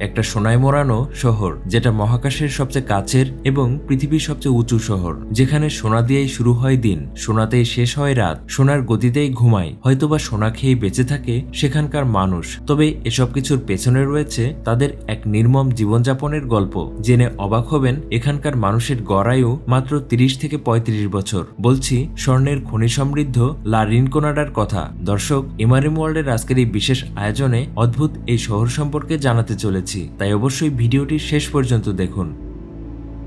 একটা সোনায় মোড়ানো শহর, যেটা মহাকাশের সবচেয়ে কাছের এবং পৃথিবীর সবচেয়ে উঁচু শহর, যেখানে সোনা দিয়েই শুরু হয় দিন। সোনাতেই শেষ হয় রাত। সোনার গতিতেই ঘুমায়। হয়তোবা সোনা খেয়ে বেঁচে থাকে সেখানকার মানুষ। তবে এসব কিছুর পেছনে রয়েছে তাদের এক নির্মম জীবনযাপনের গল্প, জেনে অবাক হবেন এখানকার মানুষের গড়ায়ু মাত্র তিরিশ থেকে পঁয়ত্রিশ বছর। বলছি, স্বর্ণের খনি সমৃদ্ধ লা রিনকোনাডার কথা। দর্শক, এমআরএম ওয়ার্ল্ডের আজকের এই বিশেষ আয়োজনে অদ্ভুত এই শহর সম্পর্কে জানাতে চলেছি। তাই অবশ্যই ভিডিওটি শেষ পর্যন্ত দেখুন।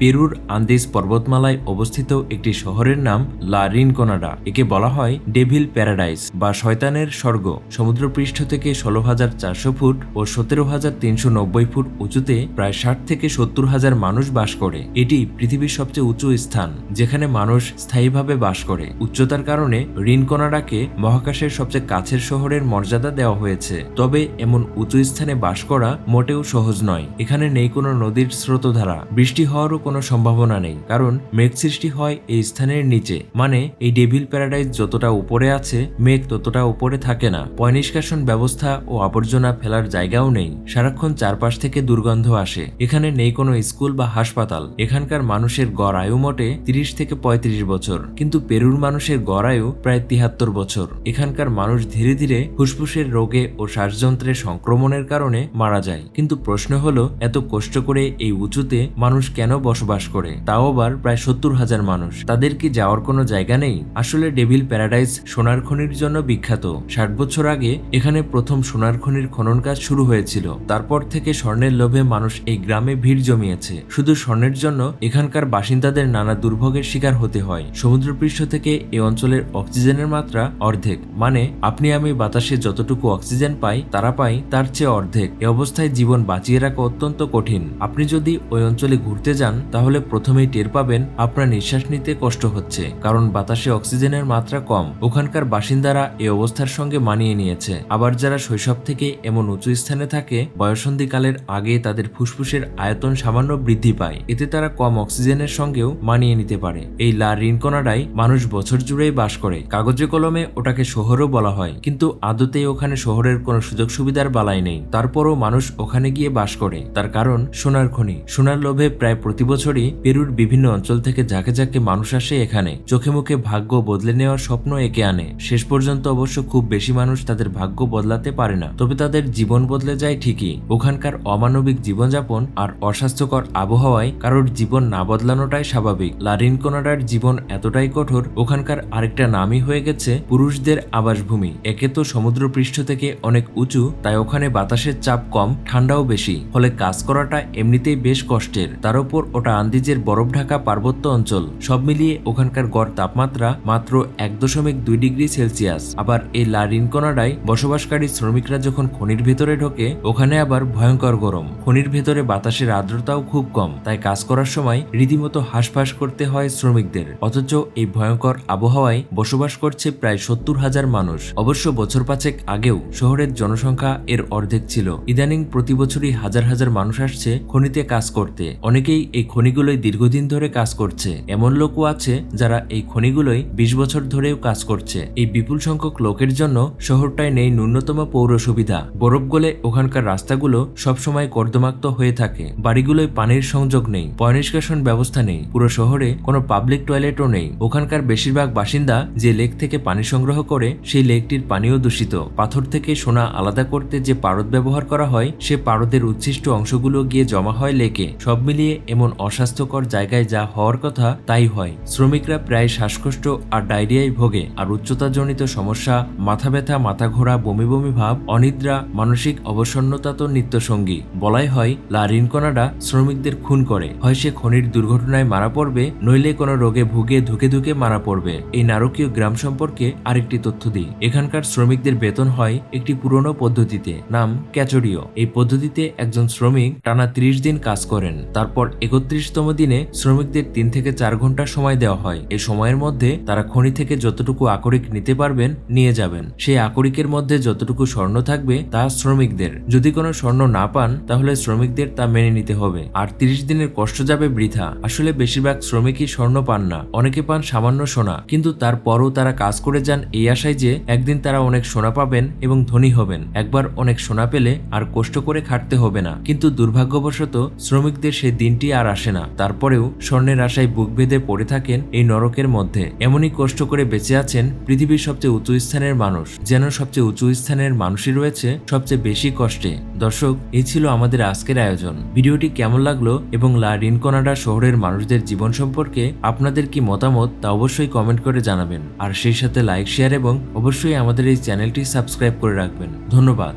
পেরুর আন্দেজ পর্বতমালায় অবস্থিত একটি শহরের নাম লা রিনকোনাডা। একে বলা হয় ডেভিল প্যারাডাইস বা শয়তানের স্বর্গ। সমুদ্রপৃষ্ঠ থেকে ষোলো হাজার চারশো ফুট ও সতেরো হাজার তিনশো নব্বই ফুট উঁচুতে প্রায় ষাট থেকে সত্তর হাজার মানুষ বাস করে। এটি পৃথিবীর সবচেয়ে উঁচু স্থান, যেখানে মানুষ স্থায়ীভাবে বাস করে। উচ্চতার কারণে রিনকোনাডাকে মহাকাশের সবচেয়ে কাছের শহরের মর্যাদা দেওয়া হয়েছে। তবে এমন উঁচু স্থানে বাস করা মোটেও সহজ নয়। এখানে নেই কোনো নদীর স্রোতধারা। বৃষ্টি হওয়ারও কোনো সম্ভাবনা নেই, কারণ মেঘ সৃষ্টি হয় এই স্থানের নিচে। মানে এই ডেভিল প্যারাডাইজ যতটা উপরে আছে, মেঘ ততটা উপরে থাকে না। পয় নিষ্কাশন ব্যবস্থা ও আবর্জনা ফেলার জায়গাও নেই। সারাক্ষণ চারপাশ থেকে দুর্গন্ধ আসে। এখানে নেই কোনো স্কুল বা হাসপাতাল। এখানকার মানুষের গড় আয়ু মোটে তিরিশ থেকে পঁয়ত্রিশ বছর। কিন্তু পেরুর মানুষের গড় আয়ু প্রায় তিহাত্তর বছর। এখানকার মানুষ ধীরে ধীরে ফুসফুসের রোগে ও শ্বাসযন্ত্রের সংক্রমণের কারণে মারা যায়। কিন্তু প্রশ্ন হলো, এত কষ্ট করে এই উঁচুতে মানুষ কেন বসবাস করে, তাও আবার প্রায় সত্তর হাজার মানুষ। তাদের কি যাওয়ার কোনো জায়গা নেই? আসলে ডেভিল প্যারাডাইস সোনার খনির জন্য বিখ্যাত। ষাট বছর আগে এখানে প্রথম সোনার খনির খনন কাজ শুরু হয়েছিল। তারপর থেকে স্বর্ণের লোভে মানুষ এই গ্রামে ভিড় জমিয়েছে। শুধু স্বর্ণের জন্য, এখানকার বাসিন্দাদের নানা দুর্ভোগের শিকার হতে হয়। সমুদ্রপৃষ্ঠ থেকে এ অঞ্চলের অক্সিজেনের মাত্রা অর্ধেক। মানে আপনি আমি বাতাসে যতটুকু অক্সিজেন পাই, তারা পাই, তার চেয়ে অর্ধেক। এ অবস্থায় জীবন বাঁচিয়ে রাখা অত্যন্ত কঠিন। আপনি যদি ওই অঞ্চলে ঘুরতে যান তাহলে প্রথমেই টের পাবেন আপনার নিঃশ্বাস নিতে কষ্ট হচ্ছে, কারণ বাতাসে অক্সিজেনের মাত্রা কম। ওখানকার বাসিন্দারা এই অবস্থার সঙ্গে মানিয়ে নিয়েছে। আবার যারা শৈশব থেকে এমন উঁচু স্থানে থাকে, বয়সন্ধিকালের আগে তাদের ফুসফুসের আয়তন সামান্য বৃদ্ধি পায়। এতে তারা কম অক্সিজেনের সঙ্গেও মানিয়ে নিতে পারে। এই লা রিনকোনাডায় মানুষ বছর জুড়েই বাস করে। কাগজে কলমে ওটাকে শহরও বলা হয়। কিন্তু আদতেই ওখানে শহরের কোনো সুযোগ সুবিধার বালাই নেই। তারপরও মানুষ ওখানে গিয়ে বাস করে। তার কারণ সোনার খনি। সোনার লোভে প্রায় প্রতি বছরই পেরুর বিভিন্ন অঞ্চল থেকে ঝাঁকে ঝাঁকে মানুষ আসে এখানে, চোখে মুখে ভাগ্য বদলে নেওয়ার স্বপ্ন একে আনে। শেষ পর্যন্ত অবশ্য খুব বেশি মানুষ তাদের ভাগ্য বদলাতে পারে না। তবে তাদের জীবন বদলে যায় ঠিকই। ওখানকার অমানবিক জীবনযাপন আর অস্বাস্থ্যকর আবহাওয়ায় কারোর জীবন না বদলানোটাই স্বাভাবিক। লারিনকোনাডার জীবন এতটাই কঠোর, ওখানকার আরেকটা নামই হয়ে গেছে পুরুষদের আবাসভূমি। একে তো সমুদ্র পৃষ্ঠ থেকে অনেক উঁচু, তাই ওখানে বাতাসের চাপ কম, ঠান্ডাও বেশি। ফলে কাজ করাটা এমনিতেই বেশ কষ্টের। তার উপর ওটা আন্দিজের বরফ ঢাকা পার্বত্য অঞ্চল। সব মিলিয়ে ওখানকার গড় তাপমাত্রা মাত্র এক দশমিক দুই ডিগ্রি সেলসিয়াস। আবার এই লা রিনকোনাডায় বসবাসকারী শ্রমিকরা যখন খনির ভেতরে ঢোকে, ওখানে আবার ভয়ঙ্কর গরম। খনির ভেতরে বাতাসের আর্দ্রতাও খুব কম, তাই কাজ করার সময় রীতিমতো হাঁসফাঁস করতে হয় শ্রমিকদের। অথচ এই ভয়ঙ্কর আবহাওয়ায় বসবাস করছে প্রায় সত্তর হাজার মানুষ। অবশ্য বছর পাঁচেক আগেও শহরের জনসংখ্যা এর অর্ধেক ছিল। ইদানিং প্রতি বছরই হাজার হাজার মানুষ আসছে খনিতে কাজ করতে। অনেকেই এই খনিগুলোই দীর্ঘদিন ধরে কাজ করছে। এমন লোকও আছে যারা এই খনিগুলোই বিশ বছর ধরেও কাজ করছে। এই বিপুল সংখ্যক লোকের জন্য শহরটায় নেই ন্যূনতম পৌর সুবিধা। বরফ গলে ওখানকার রাস্তাগুলো সবসময় কর্দমাক্ত হয়ে থাকে। বাড়িগুলোয় পানির সংযোগ নেই, পয়নিষ্কাশন ব্যবস্থা নেই। পুরো শহরে কোনো পাবলিক টয়লেটও নেই। ওখানকার বেশিরভাগ বাসিন্দা যে লেক থেকে পানি সংগ্রহ করে, সেই লেকটির পানিও দূষিত। পাথর থেকে সোনা আলাদা করতে যে পারদ ব্যবহার করা হয়, সে পারদের উচ্ছিষ্ট অংশগুলো গিয়ে জমা হয় লেকে। সব মিলিয়ে এমন অস্বাস্থ্যকর জায়গায় যা হওয়ার কথা, তাই হয়। শ্রমিকরা প্রায় শ্বাসকষ্ট আর ডায়রিয়ায় ভোগে আর উচ্চতাজনিত সমস্যা মাথা ব্যথা মাথা ঘোরা বমি বমি ভাব, অনিদ্রা, মানসিক অবসন্নতা তো নিত্যসঙ্গী। বলাই হয়, লা রিনকোনাডা শ্রমিকদের খুন করে। হয় সে খনির দুর্ঘটনায় মারা পড়বে, নইলে কোনো রোগে ভুগে ধুকে ধুকে মারা পড়বে। এই নারকীয় গ্রাম সম্পর্কে আরেকটি তথ্য দিই। এখানকার শ্রমিকদের বেতন হয় একটি পুরনো পদ্ধতিতে, নাম ক্যাচরিও। এই পদ্ধতিতে একজন শ্রমিক টানা ত্রিশ দিন কাজ করেন। তারপর একত্রিশ উনত্রিশতম দিনে শ্রমিকদের তিন থেকে চার ঘণ্টা সময় দেওয়া হয়। এই সময়ের মধ্যে তারা খনি থেকে যতটুকু আকরিক নিতে পারবেন নিয়ে যাবেন। সেই আকরিকের মধ্যে যতটুকু স্বর্ণ থাকবে তা শ্রমিকদের। যদি কোনো স্বর্ণ না পান, তাহলে শ্রমিকদের তা মেনে নিতে হবে। আর তিরিশ দিনের কষ্ট যাবে বৃথা। আসলে বেশিরভাগ শ্রমিকই স্বর্ণ পান না। অনেকে পান সামান্য সোনা। কিন্তু তারপরও তারা কাজ করে যান এই আশায় যে একদিন তারা অনেক সোনা পাবেন এবং ধনী হবেন। একবার অনেক সোনা পেলে আর কষ্ট করে খাটতে হবে না। কিন্তু দুর্ভাগ্যবশত শ্রমিকদের সেই দিনটি আর আসে না। তারপরেও স্বর্ণের আশায় বুক বেঁধে পড়ে থাকেন এই নরকের মধ্যে। এমনই কষ্ট করে বেঁচে আছেন পৃথিবীর সবচেয়ে উঁচু স্থানের মানুষ। যেন সবচেয়ে উঁচু স্থানের মানুষই রয়েছে সবচেয়ে বেশি কষ্টে। দর্শক, এই ছিল আমাদের আজকের আয়োজন। ভিডিওটি কেমন লাগল এবং লা রিনকোনাডা শহরের মানুষদের জীবন সম্পর্কে আপনাদের কি মতামত তা অবশ্যই কমেন্ট করে জানাবেন। আর সেই সাথে লাইক, শেয়ার এবং অবশ্যই আমাদের এই চ্যানেলটি সাবস্ক্রাইব করে রাখবেন। ধন্যবাদ।